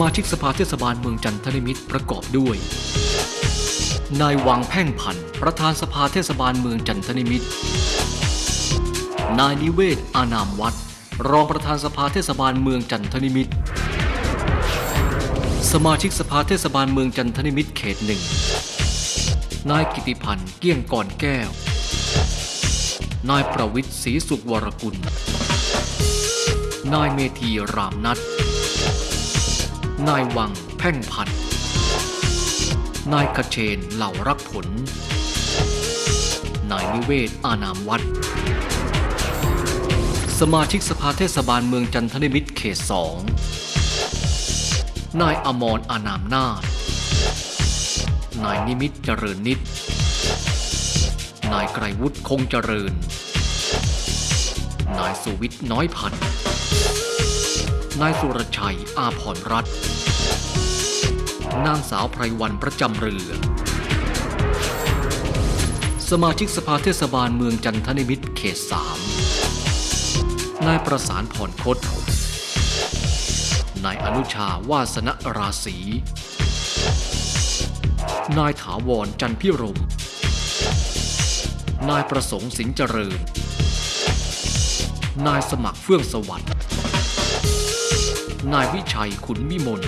มาชิกสภาเทศบาลเมืองจันทนิมิตรประกอบด้วย นายวังแพ่งพันธ์ประธานสภาเทศบาลเมืองจันทนิมิตร นายนิเวศอานามวัดรองประธานสภาเทศบาลเมืองจันทนิมิตร สมาชิกสภาเทศบาลเมืองจันทนิมิตรเขตหนึ่ง นายกิติพันธ์เกี้ยงก่อนแก้ว นายประวิทย์ศรีสุขวรกุล นายเมธีรามนัท นายวังแพ่งพันธ์นายขเชนเหล่ารักผล นายนิเวศอานามวัด สมาชิกสภาเทศบาลเมืองจันทนิมิตรเขตสองนายอมรอานามนาถนายนิมิตเจริญนิตนายไกรวุฒิคงเจริญ นายสุวิทย์น้อยพันธ์นายสุรชัยอาพรรัตน์ นางสาวไพรวันประจำเรือ สมาชิกสภาเทศบาลเมืองจันทนิมิตรเขตสามนายประสานผ่อนคดนายอนุชาวาสนราศีนายถาวรจันพิรม นายประสงค์สิงห์เจริญ นายสมัครเฟื่องสวัสดิ์ นายวิชัยขุนวิมล